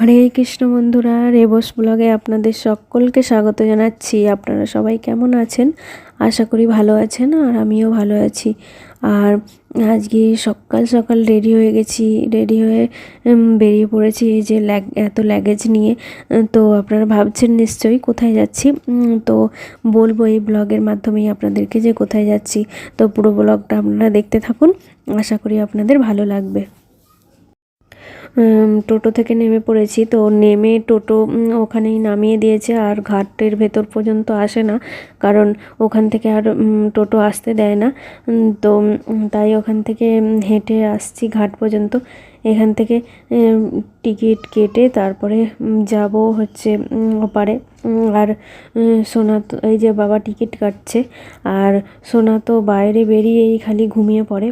হরে কৃষ্ণ বন্ধুরা, রেবস ব্লগে আপনাদের সকলকে স্বাগত জানাচ্ছি। আপনারা সবাই কেমন আছেন? আশা করি ভালো আছেন আর আমিও ভালো আছি। আর আজকে সকাল সকাল রেডি হয়ে গেছি, রেডি হয়ে বেরিয়ে পড়েছি এই যে ল্যাগ, এত ল্যাগেজ নিয়ে। তো আপনারা ভাবছেন নিশ্চয়ই কোথায় যাচ্ছি? তো বলব এই ব্লগের মাধ্যমেই আপনাদেরকে যে কোথায় যাচ্ছি। তো পুরো ব্লগটা আপনারা দেখতে থাকুন। আশা করি আপনাদের ভালো লাগবে। টোটো থেকে নেমে পড়েছি। তো নেমে টোটো ওখানেই নামিয়ে দিয়েছে আর ঘাটের ভেতর পর্যন্ত আসে না। কারণ ওখান থেকে আর টোটো আসতে দেয় না। তো তাই ওখান থেকে হেঁটে আসছি ঘাট পর্যন্ত। এখান থেকে টিকিট কেটে তারপরে যাব হচ্ছে ওপারে। আর সোনা তো, এই যে বাবা টিকিট কাটছে। আর সোনা তো বাইরে বেরিয়েই খালি ঘুমিয়ে পড়ে।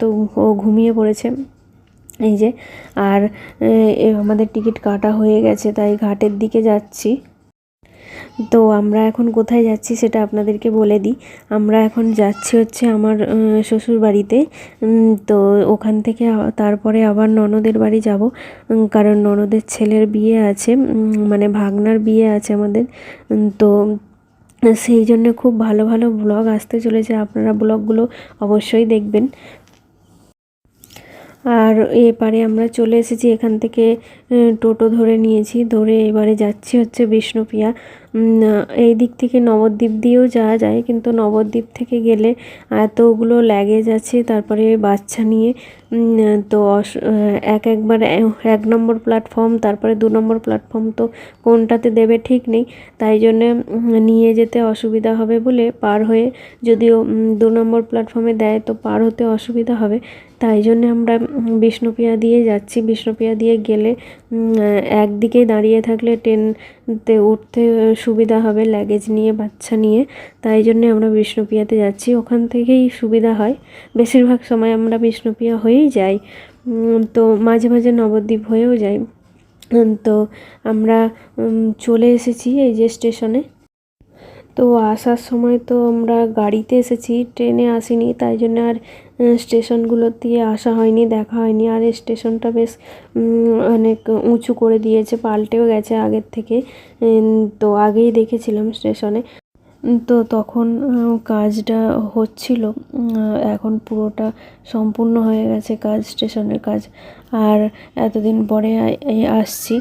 তো ও ঘুমিয়ে পড়েছে। এই যে, আর আমাদের টিকিট কাটা হয়ে গেছে, তাই ঘাটের দিকে যাচ্ছি। তো আমরা এখন কোথায় যাচ্ছি সেটা আপনাদেরকে বলে দিই। আমরা এখন যাচ্ছি হচ্ছে আমার শ্বশুর বাড়িতে। তো ওখান থেকে তারপরে আবার ননদের বাড়ি যাব। কারণ ননদের ছেলের বিয়ে আছে মানে ভাগনার বিয়ে আছে আমাদের। তো সেই জন্য খুব ভালো ভালো ব্লগ আসতে চলেছে। আপনারা ব্লগগুলো অবশ্যই দেখবেন। আর এপারে আমরা চলে এসেছি এখান থেকে টোটো ধরে নিয়েছি। ধরে এবারে যাচ্ছি হচ্ছে বিষ্ণুপ্রিয়া। এই দিক থেকে নবদ্বীপ দিয়েও যাওয়া যায়, কিন্তু নবদ্বীপ থেকে গেলে এতগুলো ল্যাগেজ আছে, তারপরে বাচ্চা নিয়ে তো এক একবার এক নম্বর প্ল্যাটফর্ম তারপরে দু নম্বর প্ল্যাটফর্ম তো কোনটাতে দেবে ঠিক নেই। তাই জন্যে নিয়ে যেতে অসুবিধা হবে বলে পার হয়ে যদিও দু নম্বর প্ল্যাটফর্মে দেয় তো পার হতে অসুবিধা হবে। তাই জন্যে আমরা বিষ্ণুপ্রিয়া দিয়ে যাচ্ছি। বিষ্ণুপ্রিয়া দিয়ে গেলে একদিকে দাঁড়িয়ে থাকলে ট্রেনতে উঠতে সুবিধা হবে লাগেজ নিয়ে, বাচ্চা নিয়ে। তাই জন্যে আমরা বিষ্ণুপ্রিয়াতে যাচ্ছি। ওখান থেকেই সুবিধা হয়। বেশিরভাগ সময় আমরা বিষ্ণুপ্রিয়া হয়েই যাই। তো মাঝে মাঝে নবদ্বীপ হয়েও যাই। তো আমরা চলে এসেছি এই যে স্টেশনে। তো আসার সময় তো আমরা গাড়িতে এসেছি, ট্রেনে আসিনি, তাই জন্য আর স্টেশনগুলো দিয়ে আসা হয়নি, দেখা হয়নি। আর স্টেশনটা বেশ অনেক উঁচু করে দিয়েছে, পাল্টেও গেছে আগের থেকে। তো আগেই দেখেছিলাম স্টেশনে। তো তখন কাজটা হচ্ছিল এখন পুরোটা সম্পূর্ণ হয়ে গেছে কাজ, স্টেশনের কাজ। আর এতদিন পরে আসছি।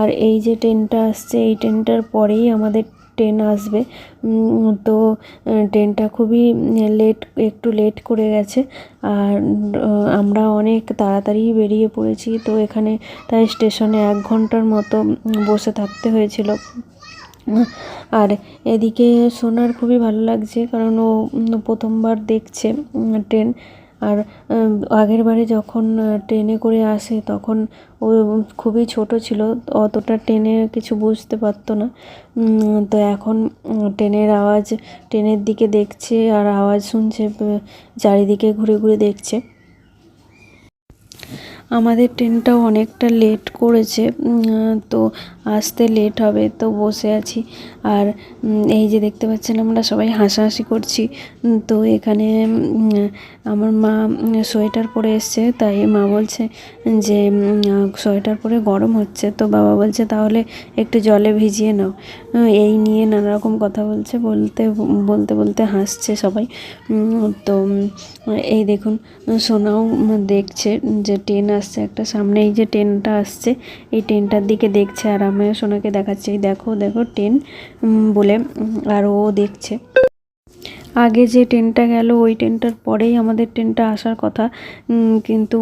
আর এই যে ট্রেনটা আসছে, এই ট্রেনটার পরেই আমাদের ট্রেন আসবে। তো ট্রেনটা খুবই লেট একটু লেট করে গেছে। আর আমরা অনেক তাড়াতাড়ি বেরিয়ে পড়েছি। তো এখানে তাই স্টেশনে এক ঘণ্টার মতো বসে থাকতে হয়েছিল। আর এদিকে সোনার খুবই ভালো লাগছে, কারণ ও প্রথমবার দেখছে ট্রেন আর আগের বারে যখন ট্রেনে করে আসে তখন ও খুবই ছোট ছিল, অতটা ট্রেনে কিছু বুঝতে পারতো না। তো এখন ট্রেনের আওয়াজ, ট্রেনের দিকে দেখছে আর আওয়াজ শুনছে চারিদিকে ঘুরে ঘুরে দেখছে। আমাদের ট্রেনটাও অনেকটা লেট করেছে তো আসতে লেট হবে, তো বসে আছি। আর এই যে দেখতে পাচ্ছেন আমরা সবাই হাসাহাসি করছি। তো এখানে আমার মা সোয়েটার পরে এসছে, তাই মা বলছে যে সোয়েটার পরে গরম হচ্ছে, তো বাবা বলছে তাহলে একটু জলে ভিজিয়ে নাও। এই নিয়ে নানা রকম কথা বলছে, বলতে বলতে বলতে হাসছে সবাই। তো এই দেখুন, সোনাও দেখছে যে ট্রেন আসছে, একটা সামনে এই যে ট্রেনটা আসছে, এই ট্রেনটার দিকে দেখছে আর আমি সোনাকে দেখাচ্ছি। এই দেখো দেখো ট্রেন বলে আর ও দেখছে। আগে যে ট্রেনটা গেল, ওই ট্রেনটার পরেই আমাদের ট্রেনটা আসার কথা কিন্তু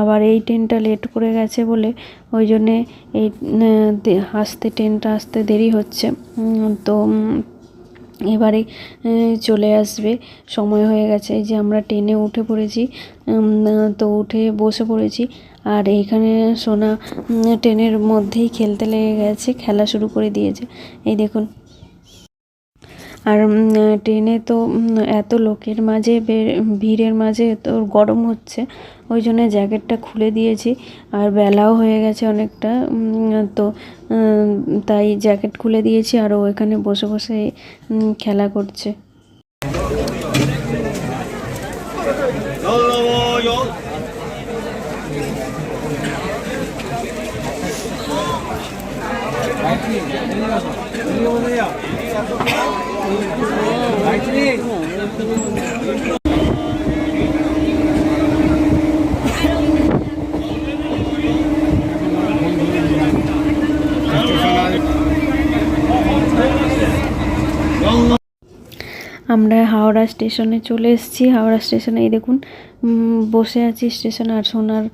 আবার এই ট্রেনটা লেট করে গেছে বলে, ওই জন্যে এই আসতে, ট্রেনটা আসতে দেরি হচ্ছে। তো এবারে চলে আসবে। সময় হয়ে গেছে যে আমরা ট্রেনে উঠে পড়েছি। তো উঠে বসে পড়েছি। আর এইখানে সোনা ট্রেনের মধ্যেই খেলতে লেগে গেছে, খেলা শুরু করে দিয়েছে। এই দেখুন আর ট্রেনে তো এত লোকের মাঝে ভিড়ের মাঝে তো গরম হচ্ছে, ওই জন্য জ্যাকেটটা খুলে দিয়েছি, আর বেলাও হয়ে গেছে অনেকটা তো তাই জ্যাকেট খুলে দিয়েছি, আর ও এখানে বসে বসে খেলা করছে। আমরা হাওড়া স্টেশনে চলে এসেছি। হাওড়া স্টেশনে এই দেখুন বসে আছি স্টেশন আর সোনার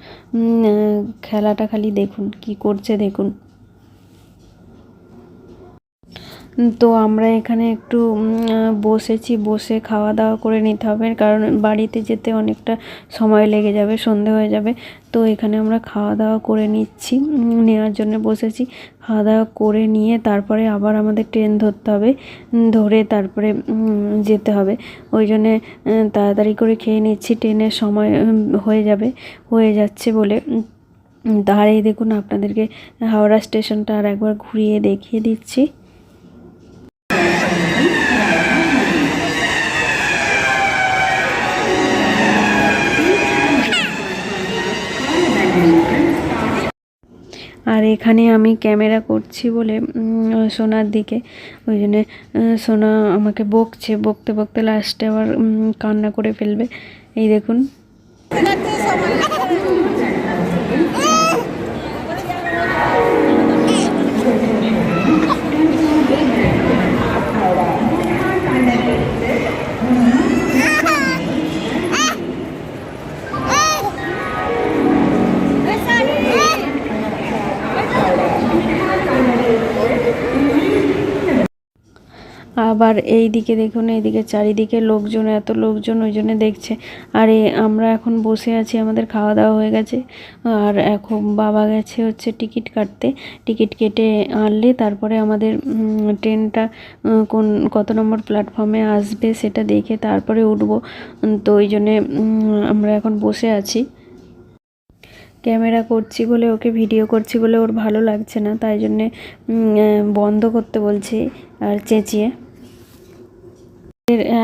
খেলাটা খালি দেখুন, কি করছে দেখুন। তো আমরা এখানে একটু বসেছি, বসে খাওয়া দাওয়া করে নিতে হবে। কারণ বাড়িতে যেতে অনেকটা সময় লেগে যাবে, সন্ধে হয়ে যাবে। তো এখানে আমরা খাওয়া দাওয়া করে নিচ্ছি নেওয়ার জন্য বসেছি। খাওয়া দাওয়া করে নিয়ে তারপরে আবার আমাদের ট্রেন ধরতে হবে ধরে তারপরে যেতে হবে। ওই জন্যে তাড়াতাড়ি করে খেয়ে নিচ্ছি। ট্রেনের সময় হয়ে যাবে, হয়ে যাচ্ছে বলে। এই দেখুন, আপনাদেরকে হাওড়া স্টেশনটা আর একবার ঘুরিয়ে দেখিয়ে দিচ্ছি। আর এখানে আমি ক্যামেরা করছি বলে সোনার দিকে। ওই জন্যে সোনা আমাকে বকছে, বকতে বকতে লাস্টে আবার কান্না করে ফেলবে। এই দেখুন। আবার এই দিকে দেখুন, এইদিকে চারিদিকে লোকজন, এত লোকজন ওই জন্য দেখছে। আর, আমরা এখন বসে আছি, আমাদের খাওয়া দাওয়া হয়ে গেছে। আর এখন বাবা গেছে হচ্ছে টিকিট কাটতে। টিকিট কেটে আনলে তারপরে আমাদের ট্রেনটা কোন, কত নম্বর প্ল্যাটফর্মে আসবে সেটা দেখে তারপরে উঠব। তো ওই জন্যে আমরা এখন বসে আছি। ক্যামেরা করছি বলে, ওকে ভিডিও করছি বলে ওর ভালো লাগছে না। তাই জন্যে বন্ধ করতে বলছি আর চেঁচিয়ে।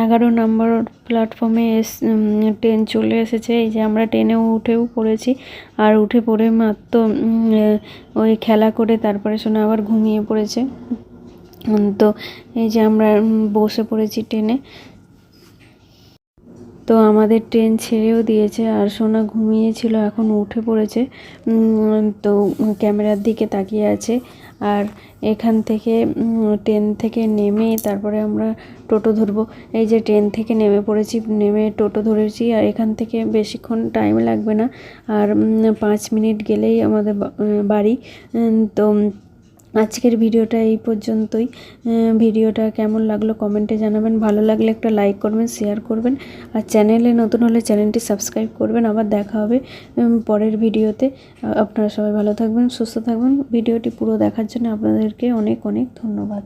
এগারো নম্বর প্ল্যাটফর্মে এস ট্রেন চলে এসেছে। এই যে আমরা ট্রেনেও উঠেও পড়েছি। আর উঠে পড়ে মাত্র ওই খেলা করে তারপরে শোনা আবার ঘুমিয়ে পড়েছে। তো এই যে আমরা বসে পড়েছি ট্রেনে। তো আমাদের ট্রেন ছেড়েও দিয়েছে আর সোনা ঘুমিয়েছিল, এখন উঠে পড়েছে। তো ক্যামেরার দিকে তাকিয়ে আছে। আর এখান থেকে ট্রেন থেকে নেমে তারপরে আমরা টোটো ধরবো। এই যে ট্রেন থেকে নেমে পড়েছি, নেমে টোটো ধরেছি আর এখান থেকে বেশিক্ষণ টাইম লাগবে না। আর পাঁচ মিনিট গেলেই আমাদের বাড়ি। তো আজকের ভিডিওটা এই পর্যন্তই। ভিডিওটা কেমন লাগল কমেন্টে জানাবেন। ভালো লাগলে একটা লাইক করবেন, শেয়ার করবেন। আর চ্যানেলে নতুন হলে চ্যানেলটি সাবস্ক্রাইব করবেন। আবার দেখা হবে পরের ভিডিওতে। আপনারা সবাই ভালো থাকবেন, সুস্থ থাকবেন। ভিডিওটি পুরো দেখার জন্য আপনাদেরকে অনেক অনেক ধন্যবাদ।